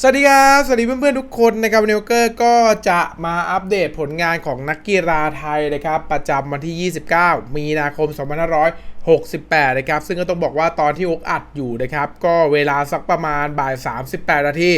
สวัสดีครับ สวัสดีเพื่อนๆทุกคนนะครับเนลเกอร์ก็จะมาอัปเดตผลงานของนักกีฬาไทยนะครับ ประจำวันที่ 29 มีนาคม 68 นะครับ ซึ่งก็ต้องบอกว่าตอนที่อกอัดอยู่นะครับ ก็เวลาสักประมาณบ่าย 38 นาที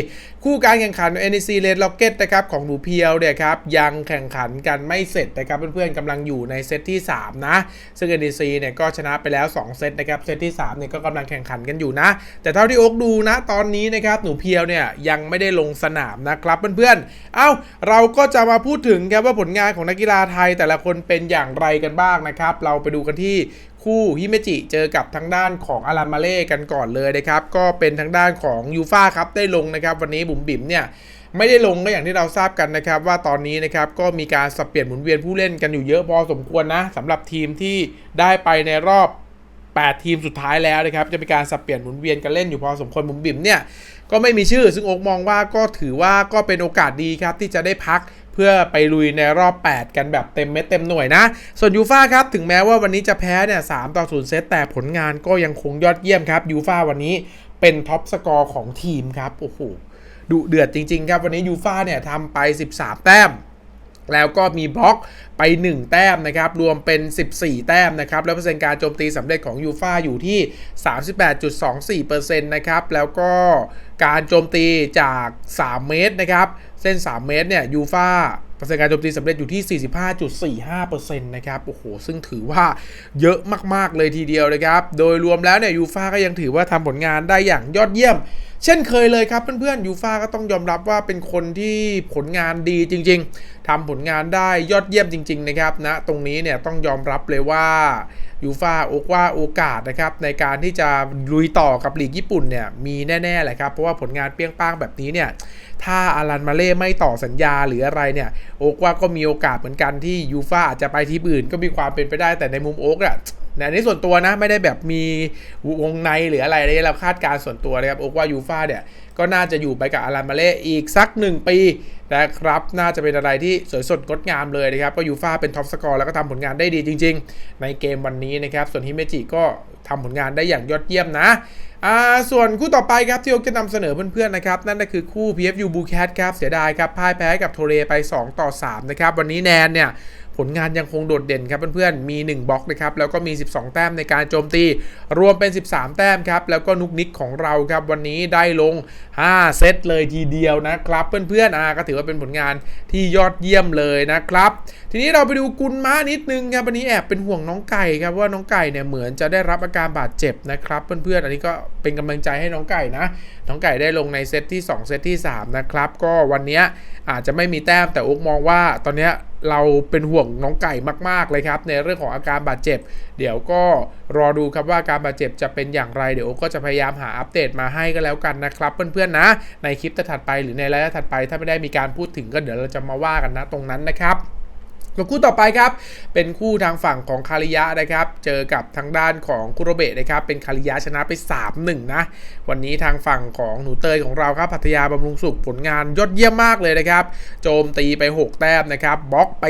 คู่การแข่งขัน NEC Red Rocket นะครับของหนูเพียวเนี่ยครับยังแข่งขันกันไม่เสร็จนะครับ เพื่อนๆกำลังอยู่ในเซตที่ 3 นะ ซึ่ง NEC เนี่ยก็ชนะไปแล้ว 2 เซตนะครับ เซตที่3เนี่ยก็กำลังแข่งขันกันอยู่นะ แต่เท่าที่อกดูนะตอนนี้นะครับหนูเพียวเนี่ยยังไม่ได้ลงสนามนะครับเพื่อนๆ เอ้าเราก็จะมาพูดถึงครับว่าผลงานของนักกีฬาไทยแต่ละคนเป็นอย่างไรกันบ้างนะครับ เราไปดูกันที่ คู่ฮิเมจิเจอกับทางด้านของอารันมาเล่กันก่อนเลยนะครับ ก็เป็นทางด้านของยูฟ่าครับได้ลงนะครับวันนี้บุ๋มบิ๋มเนี่ยไม่ได้ลงก็อย่างที่เราทราบกันนะครับ ว่าตอนนี้นะครับก็มีการสับเปลี่ยนหมุนเวียนผู้เล่นกันอยู่เยอะพอสมควรนะสำหรับทีมที่ได้ไปในรอบ 8 ทีมสุดท้ายแล้วนะครับ จะมีการสับเปลี่ยนหมุนเวียนกันเล่นอยู่พอสมควรบุ๋มบิ๋มเนี่ยก็ไม่มีชื่อ ซึ่งอกมองว่าก็ถือว่าก็เป็นโอกาสดีครับที่จะได้พัก เพื่อไปลุยในรอบ 8 กันแบบเต็มเม็ดเต็มหน่วยนะ ส่วนยูฟ่าครับ ถึงแม้ว่าวันนี้จะแพ้เนี่ยสต่อศูนย์เซตแต่ผลงานก็ยังคงยอดเยี่ยมครับยูฟ่าวันนี้เป็นท็อปสกอร์ของทีมครับโอ้โหดุเดือดจริงๆครับวันนี้ยูฟ่าเนี่ยทำไป 13 แต้ม แล้วก็มีบล็อกไป 1 แต้มนะครับ รวมเป็น 14 แต้มนะครับ แล้วเปอร์เซ็นต์การโจมตีสำเร็จของยูฟาอยู่ที่ 38.24%นะครับ แล้วก็การโจมตีจาก 3 เมตรนะครับ เส้น 3 เมตรเนี่ยยูฟา อร์เซ็นต์การโจมตีสำเร็จอยู่ที่ 45.45%นะครับ โอ้โห ซึ่งถือว่าเยอะมาก ๆ เลยทีเดียวนะครับ โดยรวมแล้วเนี่ยยูฟาก็ยังถือว่าทำผลงานได้อย่างยอดเยี่ยม เช่นเคยเลยครับเพื่อนๆยูฟาก็ต้องยอมรับว่าเป็นคนที่ผลงานดีจริง ๆทำผลงานได้ยอดเยี่ยมจริง ๆ นะครับนะตรงนี้เนี่ยต้องยอมรับเลยว่า ยูฟาโอกว่าโอกาสนะครับในการที่จะลุยต่อกับลีกญี่ปุ่นเนี่ยมีแน่ๆแหละครับเพราะว่าผลงานเปี้ยงป้างแบบนี้เนี่ยถ้าอารันมาเล่ไม่ต่อสัญญาหรืออะไรเนี่ยโอกว่าก็มีโอกาสเหมือนกันที่ยูฟาอาจจะไปที่อื่นก็มีความเป็นไปได้แต่ในมุมโอกอะ นะนี่ส่วนตัวนะไม่ได้แบบมีวงในหรืออะไรเลยเราคาดการส่วนตัวนะครับโอกว่ายูฟาเนี่ยก็น่าจะอยู่ไปกับอารันมาเล่อีกสัก 1 ปีนะครับ น่าจะเป็นอะไรที่สวยสดงดงามเลยนะครับ ก็ยูฟาเป็นท็อปสกอร์แล้วก็ทำผลงานได้ดีจริง ๆ ในเกมวันนี้นะครับ ส่วนฮิเมจิก็ทำผลงานได้อย่างยอดเยี่ยมนะอ่าส่วนคู่ต่อไปครับที่โอ๊กจะนำเสนอเพื่อนๆนะครับ นั่นก็คือคู่ PFU b u c a t ครับเสียดายครับพ่ายแพ้กับโทเรไป 2 ต่อ 3 นะครับ วันนี้แนนเนี่ย ผลงานยังคงโดดเด่นครับเพื่อนๆ มี 1บล็อกนะครับ แล้วก็มี 12 แต้มในการโจมตี รวมเป็น 13 แต้มครับ แล้วก็นุกนิกของเราครับ วันนี้ได้ลง 5 เซตเลยทีเดียวนะครับ เพื่อนๆอ่าก็ถือว่าเป็นผลงานที่ยอดเยี่ยมเลยนะครับ ทีนี้เราไปดูกุลม้านิดนึงครับ วันนี้แอบเป็นห่วงน้องไก่ครับว่าน้องไก่เนี่ยเหมือนจะได้รับอาการบาดเจ็บนะครับ เพื่อนๆ อันนี้ก็เป็นกำลังใจให้น้องไก่นะ น้องไก่ได้ลงในเซตที่ 2 เซตที่ 3 นะครับ ก็วันนี้อาจจะไม่มีแต้มแต่อุกมองว่าตอนนี้ เราเป็นห่วงน้องไก่มาก ๆ เลยครับ ในเรื่องของอาการบาดเจ็บ เดี๋ยวก็รอดูครับว่าการบาดเจ็บจะเป็นอย่างไร เดี๋ยวก็จะพยายามหาอัปเดตมาให้ก็แล้วกันนะครับ เพื่อน ๆ นะ ในคลิปถัดไปหรือในรายละถัดไป ถ้าไม่ได้มีการพูดถึงก็เดี๋ยวเราจะมาว่ากันนะตรงนั้นนะครับ แล้วคู่ต่อไปครับ เป็นคู่ทางฝั่งของคาริยะนะครับ เจอกับทางด้านของคุโรเบะนะครับ เป็นคาริยะชนะไป 3-1 นะ วันนี้ทางฝั่งของหนูเตยของเราครับพัทยาบำรุงสุขผลงานยอดเยี่ยมมากเลยนะครับ โจมตีไป 6 แต้มนะครับ บล็อกไป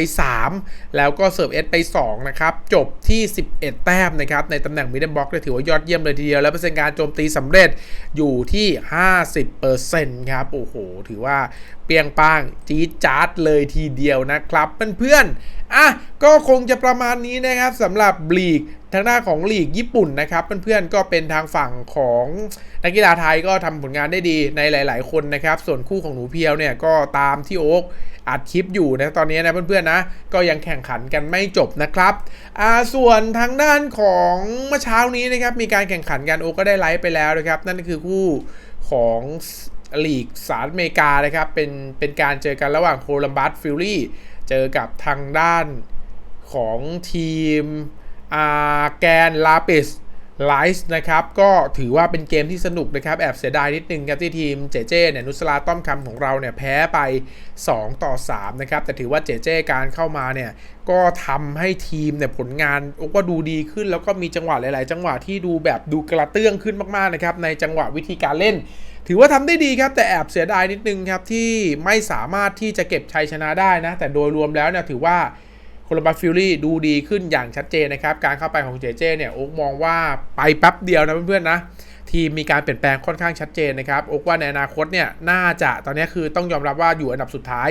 3 แล้วก็เสิร์ฟเอสไป 2 นะครับ จบที่ 11 แต้มนะครับ ในตำแหน่งมิดเดิลบล็อกถือว่ายอดเยี่ยมเลยทีเดียว แล้วเปอร์เซ็นต์การโจมตีสำเร็จอยู่ที่ 50%ครับ โอ้โห ถือว่าเปียงป้างจี๊ดจ๊าดเลยทีเดียวนะครับเพื่อนอะก็คงจะประมาณนี้นะครับสำหรับลีกทางหน้าของลีกญี่ปุ่นนะครับเพื่อนๆก็เป็นทางฝั่งของนักกีฬาไทยก็ทำผลงานได้ดีในหลาย ๆ คนนะครับ ส่วนคู่ของหนูเพียวเนี่ยก็ตามที่โอ๊กอัดคลิปอยู่นะตอนนี้นะเพื่อนๆนะก็ยังแข่งขันกันไม่จบนะครับอ่าส่วนทางด้านของเมื่อเช้านี้นะครับมีการแข่งขันกันโอ๊กก็ได้ไลฟ์ไปแล้วนะครับ นั่นคือคู่ของ ลีกสหรัฐอเมริกานะครับ เป็นเป็นการเจอกันระหว่างโคลัมบัสฟิลลี่เจอกับทางด้านของทีมอาแกนลาปิสไลส์นะครับ ก็ถือว่าเป็นเกมที่สนุกนะครับ แอบเสียดายนิดนึงครับที่ทีมเจเจเนี่ยนุสลาต้อมคำของเราเนี่ยแพ้ไป 2 ต่อ 3 นะครับ แต่ถือว่าเจเจการเข้ามาเนี่ย ก็ทำให้ทีมเนี่ยผลงานก็ดูดีขึ้น แล้วก็มีจังหวะหลาย ๆ จังหวะที่ดูแบบดูกระเตื้องขึ้นมาก ๆ นะครับ ในจังหวะวิธีการเล่น ถือว่าทำได้ดีครับแต่แอบเสียดายนิดนึงครับที่ไม่สามารถที่จะเก็บชัยชนะได้นะ แต่โดยรวมแล้วเนี่ยถือว่าโคลัมบัสฟิลลี่ดูดีขึ้นอย่างชัดเจนนะครับ การเข้าไปของเจเจเนี่ยโอ๊กมองว่าไปแป๊บเดียวนะเพื่อนๆนะ ทีมมีการเปลี่ยนแปลงค่อนข้างชัดเจนนะครับโอกว่าในอนาคตเนี่ยน่าจะตอนนี้คือต้องยอมรับว่าอยู่อันดับสุดท้าย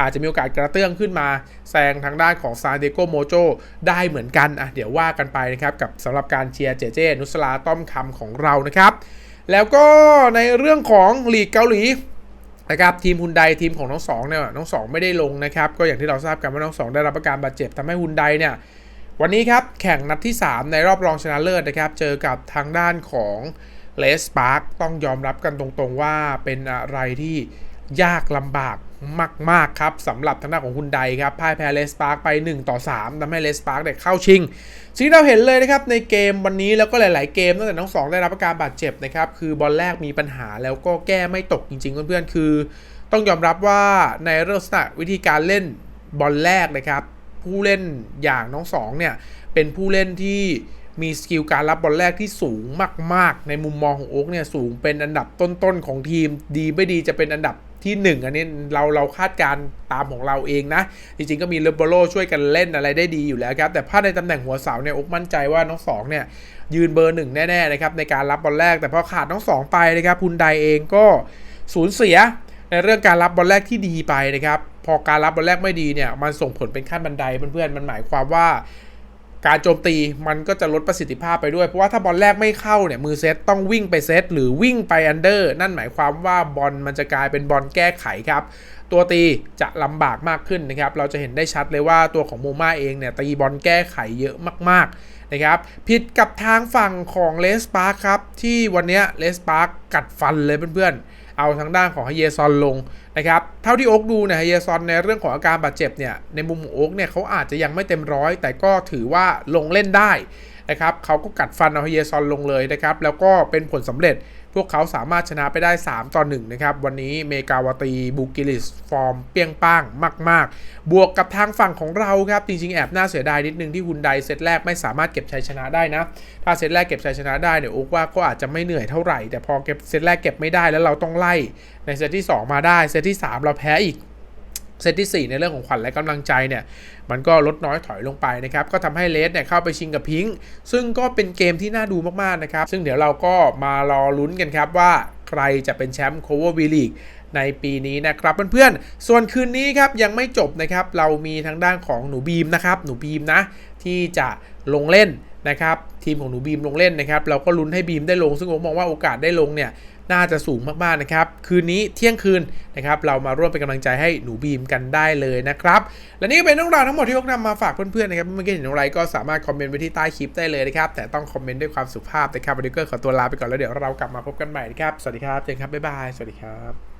อาจจะมีโอกาสกระเตื้องขึ้นมาแซงทางด้านของซานเดโกโมโจได้เหมือนกันอะเดี๋ยวว่ากันไปนะครับกับสำหรับการเชียร์เจเจนุสลาต้อมคำของเรานะครับ แล้วก็ในเรื่องของลีกเกาหลีนะครับทีมฮุนไดทีมของน้องสองเนี่ยน้องสองไม่ได้ลงนะครับก็อย่างที่เราทราบกันว่าน้องสองได้รับอาการบาดเจ็บทำให้ฮุนไดเนี่ยวันนี้ครับแข่งนัดที่ 3 ในรอบรองชนะเลิศนะครับเจอกับทางด้านของเลสปาร์กต้องยอมรับกันตรงๆว่าเป็นอะไรที่ยากลำบาก มาก ๆ ครับสำหรับทางด้านของฮุนไดครับพ่ายแพ้เลสปาร์กไป 1 ต่อ 3ทำให้เลสปาร์กเนี่ยเข้าชิง สิ่งที่เราเห็นเลยนะครับ ในเกมวันนี้แล้วก็หลาย ๆ เกมตั้งแต่น้องสองได้รับอาการบาดเจ็บนะครับ คือบอลแรกมีปัญหาแล้วก็แก้ไม่ตกจริง ๆ เพื่อน ๆ คือ ต้องยอมรับว่าในเรื่องลักษณะวิธีการเล่นบอลแรกนะครับ ผู้เล่นอย่างน้องสองเนี่ยเป็นผู้เล่นที่มีสกิลการรับบอลแรกที่สูงมาก ๆ ในมุมมองของโอ๊กเนี่ยสูงเป็นอันดับต้น ๆ ของทีม ดีไม่ดีจะเป็นอันดับ ที่ 1 อันนี้เราเราคาดการตามของเราเองนะ จริงๆก็มีเลเบโรช่วยกันเล่นอะไรได้ดีอยู่แล้วครับ แต่พลาดในตำแหน่งหัวเสาเนี่ยโอ๊กมั่นใจว่าน้องสองเนี่ยยืนเบอร์หนึ่งแน่ๆนะครับในการรับบอลแรก แต่พอขาดน้องสองไปนะครับพุนไดเองก็สูญเสียในเรื่องการรับบอลแรกที่ดีไปนะครับ พอการรับบอลแรกไม่ดีเนี่ยมันส่งผลเป็นขั้นบันไดเพื่อนๆมันหมายความว่า การโจมตีมันก็จะลดประสิทธิภาพไปด้วย เพราะว่าถ้าบอลแรกไม่เข้าเนี่ยมือเซตต้องวิ่งไปเซตหรือวิ่งไปอันเดอร์นั่นหมายความว่าบอลมันจะกลายเป็นบอลแก้ไขครับ ตัวตีจะลำบากมากขึ้นนะครับ เราจะเห็นได้ชัดเลยว่าตัวของโมมาเองเนี่ยตีบอลแก้ไขเยอะมากๆนะครับผิดกับทางฝั่งของเลสปาร์ครับที่วันนี้เลสปาร์กัดฟันเลยเพื่อนๆ เอาทางด้านของฮเยซอนลงนะครับ เท่าที่โอ๊กดูเนี่ยฮเยซอนในเรื่องของอาการบาดเจ็บเนี่ยในมุมของโอ๊กเนี่ยเขาอาจจะยังไม่เต็มร้อย แต่ก็ถือว่าลงเล่นได้นะครับเขาก็กัดฟันเอาฮเยซอนลงเลยนะครับ แล้วก็เป็นผลสำเร็จ พวกเขาสามารถชนะไปได้ 3 ต่อ 1 นะครับ วันนี้เมกาวตีบูกิลิส ฟอร์มเปียงป้างมาก ๆ บวกกับทางฝั่งของเราครับ จริง ๆ แอบน่าเสียดายนิดนึงที่ฮุนไดเซตแรกไม่สามารถเก็บชัยชนะได้นะ ถ้าเซตแรกเก็บชัยชนะได้เนี่ยโอ๊กว่าก็อาจจะไม่เหนื่อยเท่าไหร่ แต่พอเก็บเซตแรกเก็บไม่ได้แล้วเราต้องไล่ ในเซตที่ 2 มาได้เซตที่ 3 เราแพ้อีก เซตที่ 4 ในเรื่องของขวัญและกำลังใจเนี่ยมันก็ลดน้อยถอยลงไปนะครับ ก็ทำให้เลสเนี่ยเข้าไปชิงกับพิงค์ซึ่งก็เป็นเกมที่น่าดูมากๆนะครับ ซึ่งเดี๋ยวเราก็มารอลุ้นกันครับว่าใครจะเป็นแชมป์โคเวอร์วีลีกในปีนี้นะครับเพื่อนๆ ส่วนคืนนี้ครับยังไม่จบนะครับ เรามีทางด้านของหนูบีมนะครับ หนูบีมนะที่จะลงเล่นนะครับ ทีมของหนูบีมลงเล่นนะครับ เราก็ลุ้นให้บีมได้ลง ซึ่งผมมองว่าโอกาสได้ลงเนี่ย น่าจะสูงมากๆนะครับ คืนนี้เที่ยงคืนนะครับเรามาร่วมเป็นกำลังใจให้หนูบีมกันได้เลยนะครับ และนี่ก็เป็นเรื่องราวทั้งหมดที่ยกนำมาฝากเพื่อนๆนะครับเมื่อกี้เห็นอะไรก็สามารถคอมเมนต์ไว้ที่ใต้คลิปได้เลยนะครับ แต่ต้องคอมเมนต์ด้วยความสุภาพนะครับวันนี้ก็ขอตัวลาไปก่อนแล้วเดี๋ยวเรากลับมาพบกันใหม่นะครับสวัสดีครับเจนครับบ๊ายบายสวัสดีครับ